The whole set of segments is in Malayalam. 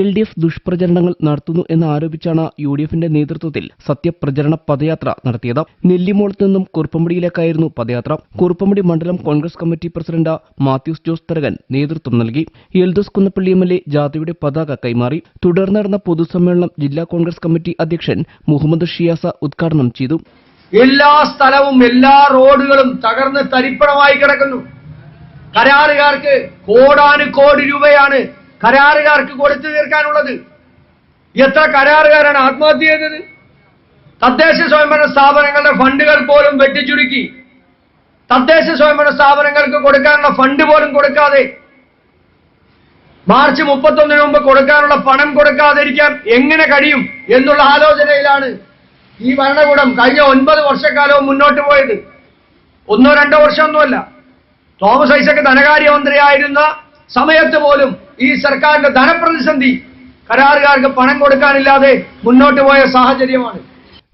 എൽ ഡി എഫ് ദുഷ്പ്രചരണങ്ങൾ നടത്തുന്നു എന്ന് ആരോപിച്ചാണ് യു ഡി എഫിന്റെ നേതൃത്വത്തിൽ സത്യപ്രചരണ പദയാത്ര നടത്തിയത്. നെല്ലിമോളത്ത് നിന്നും കുറുപ്പമ്പടിയിലേക്കായിരുന്നു പദയാത്ര. കുറുപ്പമ്പടി മണ്ഡലം കോൺഗ്രസ് കമ്മിറ്റി പ്രസിഡന്റ് മാത്യൂസ് ജോസ് തരകൻ നേതൃത്വം നൽകി. Eldhose Kunnappilly M L A ജാഥയുടെ പതാക കൈമാറി. തുടർന്ന് നടന്ന പൊതുസമ്മേളനം ജില്ലാ കോൺഗ്രസ് കമ്മിറ്റി അധ്യക്ഷൻ മുഹമ്മദ് ഷിയാസ ഉദ്ഘാടനം ചെയ്തു. എല്ലാ സ്ഥലവും എല്ലാ റോഡുകളും തകർന്ന് തരിപ്പണമായി കിടക്കുന്നു. കരാറുകാർക്ക് കോടാനു കോടി രൂപയാണ് കരാറുകാർക്ക് കൊടുത്തു തീർക്കാനുള്ളത്. എത്ര കരാറുകാരാണ് ആത്മഹത്യ ചെയ്തത്? തദ്ദേശ സ്വയംഭരണ സ്ഥാപനങ്ങളുടെ ഫണ്ടുകൾ പോലും വെട്ടിച്ചുരുക്കി. തദ്ദേശ സ്വയംഭരണ സ്ഥാപനങ്ങൾക്ക് കൊടുക്കാനുള്ള ഫണ്ട് പോലും കൊടുക്കാതെ. മാർച്ച് മുപ്പത്തൊന്നിന് മുമ്പ് കൊടുക്കാനുള്ള പണം കൊടുക്കാതിരിക്കാൻ എങ്ങനെ കഴിയും എന്നുള്ള ആലോചനയിലാണ് ഈ ഭരണകൂടം കഴിഞ്ഞ ഒൻപത് വർഷക്കാലവും മുന്നോട്ട് പോയത്. ഒന്നോ രണ്ടോ വർഷമൊന്നുമല്ല. തോമസ് ഐസക് ധനകാര്യമന്ത്രിയായിരുന്ന സമയത്ത് പോലും ഈ സർക്കാരിന്റെ ധനപ്രതിസന്ധി കരാറുകാർക്ക് പണം കൊടുക്കാനില്ലാതെ മുന്നോട്ട് പോയ സാഹചര്യമാണ്.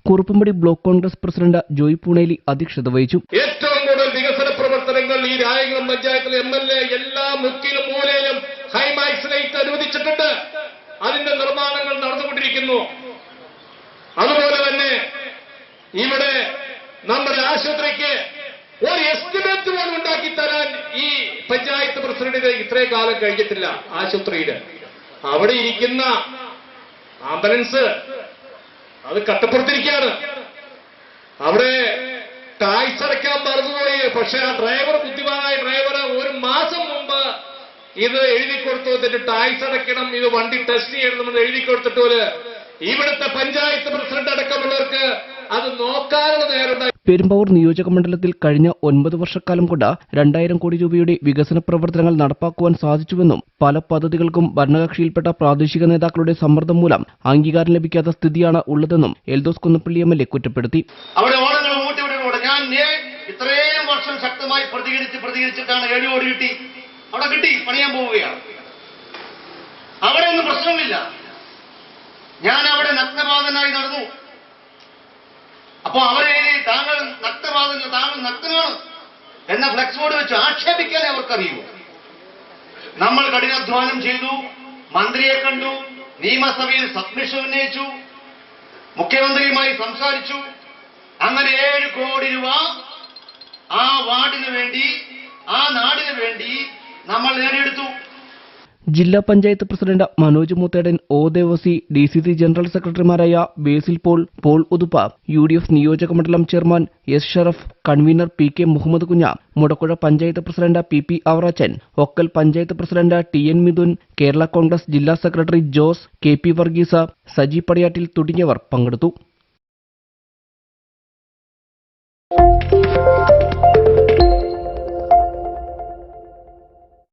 കുറുപ്പുംപടി ബ്ലോക്ക് കോൺഗ്രസ് പ്രസിഡന്റ് ജോയ് പൂണേലി അധ്യക്ഷത വഹിച്ചു. ഏറ്റവും കൂടുതൽ വികസന പ്രവർത്തനങ്ങൾ ഈ രായകുളം പഞ്ചായത്തിലെ എം എൽ എ എല്ലാ മുക്കിലും മൂലയിലും ഹൈമാക്സ് ലൈറ്റ് അനുവദിച്ചിട്ടുണ്ട്. അതിന്റെ നിർമ്മാണങ്ങൾ നടന്നുകൊണ്ടിരിക്കുന്നു. അതുപോലെ തന്നെ ഇവിടെ നമ്മുടെ ആശുപത്രിക്ക് ഒരു എസ്റ്റിമേറ്റ് പോലും ഉണ്ടാക്കി തരാൻ ഈ പഞ്ചായത്ത് പ്രസിഡന്റിന് ഇത്രയും കാലം കഴിഞ്ഞിട്ടില്ല ആശുപത്രിയിൽ അവിടെ ഇരിക്കുന്ന ആംബുലൻസ് അത് കട്ടപ്പുറത്തിരിക്കുകയാണ്. അവിടെ ടാക്സ് അടയ്ക്കാൻ മറന്നുപോയി പക്ഷെ ആ ഡ്രൈവർ ബുദ്ധിമാനായ ഡ്രൈവർ ഒരു മാസം മുമ്പ് ഇത് എഴുതി കൊടുത്തു എന്നിട്ട് ടാക്സ് അടയ്ക്കണം ഇത് വണ്ടി ടെസ്റ്റ് ചെയ്യണമെന്ന് എഴുതി കൊടുത്തിട്ട് ഒരു ഇവിടുത്തെ പഞ്ചായത്ത് പ്രസിഡന്റ് അടക്കമുള്ളവർക്ക് അത് നോക്കാനുള്ള നേരം പെരുമ്പാവൂർ നിയോജക മണ്ഡലത്തിൽ കഴിഞ്ഞ ഒൻപത് വർഷക്കാലം കൊണ്ട് രണ്ടായിരം കോടി രൂപയുടെ വികസന പ്രവർത്തനങ്ങൾ നടപ്പാക്കുവാൻ സാധിച്ചുവെന്നും പല പദ്ധതികൾക്കും ഭരണകക്ഷിയിൽപ്പെട്ട പ്രാദേശിക നേതാക്കളുടെ സമ്മർദ്ദം മൂലം അംഗീകാരം ലഭിക്കാത്ത സ്ഥിതിയാണ് ഉള്ളതെന്നും Eldhose Kunnappilly M L A കുറ്റപ്പെടുത്തി. ഞാൻ അവിടെ നഗ്നപാതനായി നടന്നു. അപ്പോ അവരെ നഗ്നപാതല്ല താങ്കൾ നഗ്നാണ് എന്ന ഫ്ലെക്സ് ബോർഡ് വെച്ച് ആക്ഷേപിക്കാൻ അവർക്കറിയൂ നമ്മൾ കഠിനാധ്വാനം ചെയ്തു മന്ത്രിയെ കണ്ടു നിയമസഭയിൽ സബ്മിഷൻ ഉന്നയിച്ചു മുഖ്യമന്ത്രിയുമായി സംസാരിച്ചു. അങ്ങനെ ഏഴ് കോടി രൂപ ആ വാർഡിന് വേണ്ടി ആ നാടിന് വേണ്ടി നമ്മൾ നേടിയെടുത്തു. ജില്ലാ panchayat president Manoj Muthedan O Devassy D C C general സെക്രട്ടറിമാരായ Basil Paul Paul Uthuppa U D F നിയോജക മണ്ഡലം chairman S Sharaf convener P K Muhammad Kunja Mudakkuzha panchayat president P P Avarachan Okkal panchayat president T N Mithun Kerala Congress ജില്ലാ secretary Jose K P Varghese Saji Padiyattil തുടങ്ങിയവർ പങ്കെടുത്തു.